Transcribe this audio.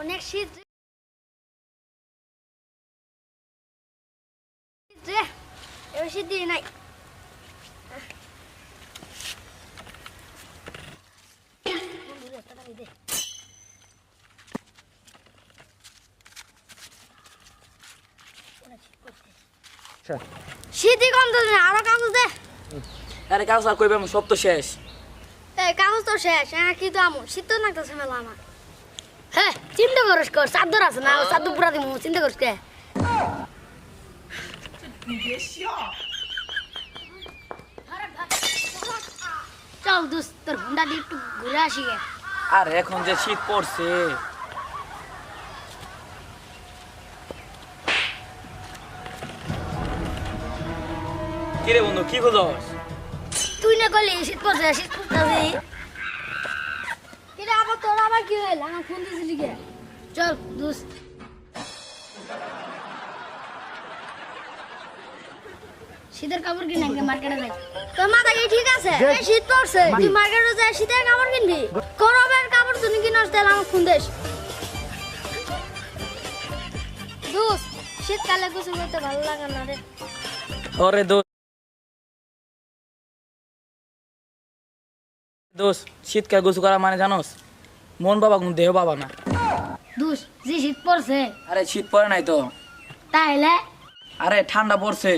অনেক শীত শীত এবার শীত দিয়ে নাই। শীতই কম তো না আরও কাগজ দে। আরে কইবে সব তো শেষ। এই কাগজ তো শেষ হ্যাঁ কি আমো শীত তো লাগতেছে মেলা আমার। হ্যাঁ চিন্তা করিস কর চাদর আছে না চাদর পুরা দিমু চিন্তা করিস কে? চল দোস্ত তোর হুন্ডা দিয়ে একটু ঘুরে আসি গে। আর এখন যে শীত পড়ছে। কিরে বন্ধু কি খুঁজস? তুই না করলি শীত পড়ছে শীত আবার আমার ফোন দিয়েছিলি কে চল দোস্ত। শীতের কাপড় কিনে মার্কেটে যাই। তোর মাথা কি ঠিক আছে? এই শীত পড়ছে। তুই মার্কেটে যাই শীতের কাপড় কিনবি? গরমের কাপড় তুই কিনস তাহলে আমার ফোন দিস। দোস্ত শীতকালে গোসল করতে ভালো লাগে না রে। ওরে শীতকাল গোসু করা মানে জানোস? মন বাবা কোনো দেহ বাবা না। দুষ যে শীত পড়ছে আরে শীত পড়ে নাই তো। তাইলে? আরে ঠান্ডা পড়ছে